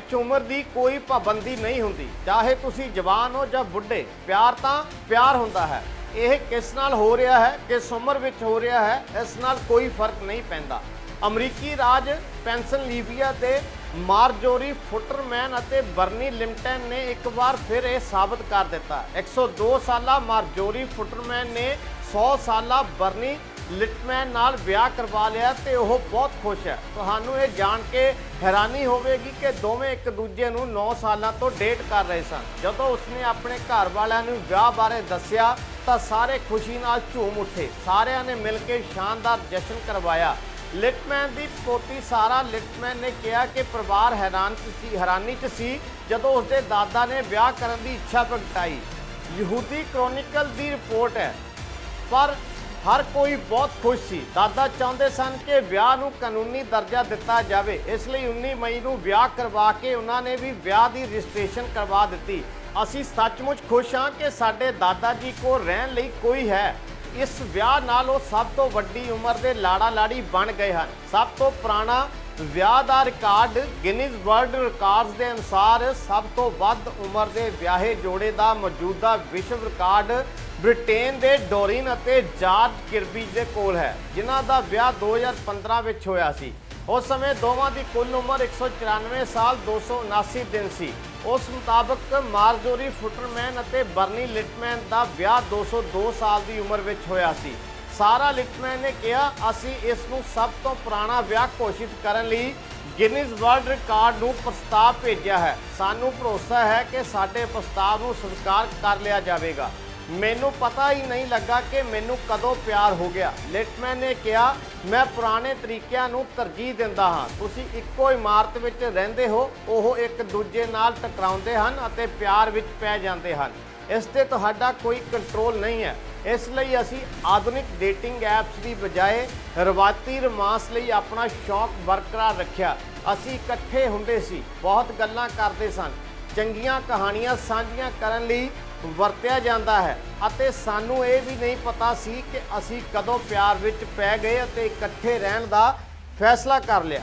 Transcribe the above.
ਵਿੱਚ ਉਮਰ ਦੀ ਕੋਈ ਪਾਬੰਦੀ ਨਹੀਂ ਹੁੰਦੀ। ਚਾਹੇ ਤੁਸੀਂ ਜਵਾਨ ਹੋ ਜਾਂ ਬੁੱਢੇ, ਪਿਆਰ ਤਾਂ ਪਿਆਰ ਹੁੰਦਾ ਹੈ। ਇਹ ਕਿਸ ਨਾਲ ਹੋ ਰਿਹਾ ਹੈ, ਕਿਸ ਉਮਰ ਵਿੱਚ ਹੋ ਰਿਹਾ ਹੈ, ਇਸ ਨਾਲ ਕੋਈ ਫ਼ਰਕ ਨਹੀਂ ਪੈਂਦਾ। ਅਮਰੀਕੀ ਰਾਜ ਪੈਨਸਲਵੇਨੀਆ ਦੇ ਮਾਰਜੋਰੀ ਫੁੱਟਰਮੈਨ ਅਤੇ ਬਰਨੀ ਲਿਮਟਨ ਨੇ ਇੱਕ ਵਾਰ ਫਿਰ ਇਹ ਸਾਬਤ ਕਰ ਦਿੱਤਾ। 102 ਸਾਲਾ ਮਾਰਜੋਰੀ ਫੁੱਟਰਮੈਨ ਨੇ 100 ਸਾਲਾ ਬਰਨੀ ਲਿਟਮੈਨ ਨਾਲ ਵਿਆਹ ਕਰਵਾ ਲਿਆ ਤੇ ਉਹ ਬਹੁਤ ਖੁਸ਼ ਹੈ। ਤੁਹਾਨੂੰ ਇਹ ਜਾਣ ਕੇ ਹੈਰਾਨੀ ਹੋਵੇਗੀ ਕਿ ਦੋਵੇਂ ਇੱਕ ਦੂਜੇ ਨੂੰ 9 ਸਾਲਾਂ ਤੋਂ ਡੇਟ ਕਰ ਰਹੇ ਸਨ। ਜਦੋਂ ਉਸਨੇ ਆਪਣੇ ਘਰ ਵਾਲਿਆਂ ਨੂੰ ਵਿਆਹ ਬਾਰੇ ਦੱਸਿਆ ਤਾਂ ਸਾਰੇ ਖੁਸ਼ੀ ਨਾਲ ਝੂਮ ਉੱਠੇ। ਸਾਰਿਆਂ ਨੇ ਮਿਲ ਕੇ ਸ਼ਾਨਦਾਰ ਜਸ਼ਨ ਕਰਵਾਇਆ। ਲਿਟਮੈਨ ਦੀ ਪੋਤੀ ਸਾਰਾ ਲਿਟਮੈਨ ਨੇ ਕਿਹਾ ਕਿ ਪਰਿਵਾਰ ਹੈਰਾਨ 'ਚ ਸੀ, ਹੈਰਾਨੀ 'ਚ ਸੀ ਜਦੋਂ ਉਸਦੇ ਦਾਦਾ ਨੇ ਵਿਆਹ ਕਰਨ ਦੀ ਇੱਛਾ ਪ੍ਰਗਟਾਈ। ਯਹੂਦੀ ਕ੍ਰੋਨਿਕਲ ਦੀ ਰਿਪੋਰਟ ਹੈ। ਪਰ ਹਰ ਕੋਈ ਬਹੁਤ ਖੁਸ਼ ਸੀ। ਦਾਦਾ ਚਾਹੁੰਦੇ ਸਨ ਕਿ ਵਿਆਹ ਨੂੰ ਕਾਨੂੰਨੀ ਦਰਜਾ ਦਿੱਤਾ ਜਾਵੇ। ਇਸ ਲਈ 19 ਮਈ ਨੂੰ ਵਿਆਹ ਕਰਵਾ ਕੇ ਉਹਨਾਂ ਨੇ ਵੀ ਵਿਆਹ ਦੀ ਰਜਿਸਟ੍ਰੇਸ਼ਨ ਕਰਵਾ ਦਿੱਤੀ। ਅਸੀਂ ਸੱਚਮੁੱਚ ਖੁਸ਼ ਹਾਂ ਕਿ ਸਾਡੇ ਦਾਦਾ ਜੀ ਕੋਲ ਰਹਿਣ ਲਈ ਕੋਈ ਹੈ। ਇਸ ਵਿਆਹ ਨਾਲ ਉਹ ਸਭ ਤੋਂ ਵੱਡੀ ਉਮਰ ਦੇ ਲਾੜਾ ਲਾੜੀ ਬਣ ਗਏ ਹਨ। ਸਭ ਤੋਂ ਪੁਰਾਣਾ ਵਿਆਹ ਦਾ ਰਿਕਾਰਡ ਗਿਨੀਜ਼ ਵਰਲਡ ਰਿਕਾਰਡਸ ਦੇ ਅਨੁਸਾਰ ਸਭ ਤੋਂ ਵੱਧ ਉਮਰ ਦੇ ਵਿਆਹੇ ਜੋੜੇ ਦਾ ਮੌਜੂਦਾ ਵਿਸ਼ਵ ਰਿਕਾਰਡ ਬ੍ਰਿਟੇਨ ਦੇ ਡੋਰਿਨ ਅਤੇ ਜਾਰਜ ਕਿਰਬੀ ਦੇ ਕੋਲ ਹੈ, ਜਿਨ੍ਹਾਂ ਦਾ ਵਿਆਹ 2015 ਵਿੱਚ ਹੋਇਆ ਸੀ। ਉਸ ਸਮੇਂ ਦੋਵਾਂ ਦੀ ਕੁੱਲ ਉਮਰ 194 ਸਾਲ 279 ਦਿਨ ਸੀ। ਉਸ ਮੁਤਾਬਕ ਮਾਰਜੋਰੀ ਫੁੱਟਰਮੈਨ ਅਤੇ ਬਰਨੀ ਲਿਟਮੈਨ ਦਾ ਵਿਆਹ 202 ਸਾਲ ਦੀ ਉਮਰ ਵਿੱਚ ਹੋਇਆ ਸੀ। ਸਾਰਾ ਲਿਟਮੈਨ ਨੇ ਕਿਹਾ, ਅਸੀਂ ਇਸ ਨੂੰ ਸਭ ਤੋਂ ਪੁਰਾਣਾ ਵਿਆਹ ਘੋਸ਼ਿਤ ਕਰਨ ਲਈ ਗਿਨੀਜ਼ ਵਰਲਡ ਰਿਕਾਰਡ ਨੂੰ ਪ੍ਰਸਤਾਵ ਭੇਜਿਆ ਹੈ। ਸਾਨੂੰ ਭਰੋਸਾ ਹੈ ਕਿ ਸਾਡੇ ਪ੍ਰਸਤਾਵ ਨੂੰ ਸਵੀਕਾਰ ਕਰ ਲਿਆ ਜਾਵੇਗਾ। ਮੈਨੂੰ ਪਤਾ ਹੀ ਨਹੀਂ ਲੱਗਾ ਕਿ ਮੈਨੂੰ ਕਦੋਂ ਪਿਆਰ ਹੋ ਗਿਆ। ਲਿਟਮੈਨ ਨੇ ਕਿਹਾ, ਮੈਂ ਪੁਰਾਣੇ ਤਰੀਕਿਆਂ ਨੂੰ ਤਰਜੀਹ ਦਿੰਦਾ ਹਾਂ। ਤੁਸੀਂ ਇੱਕੋ ਇਮਾਰਤ ਵਿੱਚ ਰਹਿੰਦੇ ਹੋ, ਉਹ ਇੱਕ ਦੂਜੇ ਨਾਲ ਟਕਰਾਉਂਦੇ ਹਨ ਅਤੇ ਪਿਆਰ ਵਿੱਚ ਪੈ ਜਾਂਦੇ ਹਨ। ਇਸ ਤੇ ਤੁਹਾਡਾ ਕੋਈ ਕੰਟਰੋਲ ਨਹੀਂ ਹੈ। ਇਸ ਲਈ ਅਸੀਂ ਆਧੁਨਿਕ ਡੇਟਿੰਗ ਐਪਸ ਦੀ ਬਜਾਏ ਰਵਾਇਤੀ ਰੋਮਾਂਸ ਲਈ ਆਪਣਾ ਸ਼ੌਕ ਬਰਕਰਾਰ ਰੱਖਿਆ। ਅਸੀਂ ਇਕੱਠੇ ਹੁੰਦੇ ਸੀ, ਬਹੁਤ ਗੱਲਾਂ ਕਰਦੇ ਸਨ। ਚੰਗੀਆਂ ਕਹਾਣੀਆਂ ਸਾਂਝੀਆਂ ਕਰਨ ਲਈ ਵਰਤਿਆ ਜਾਂਦਾ ਹੈ ਅਤੇ ਸਾਨੂੰ ਇਹ ਵੀ ਨਹੀਂ ਪਤਾ ਸੀ ਕਿ ਅਸੀਂ ਕਦੋਂ ਪਿਆਰ ਵਿੱਚ ਪੈ ਗਏ ਅਤੇ ਇਕੱਠੇ ਰਹਿਣ ਦਾ ਫੈਸਲਾ ਕਰ ਲਿਆ।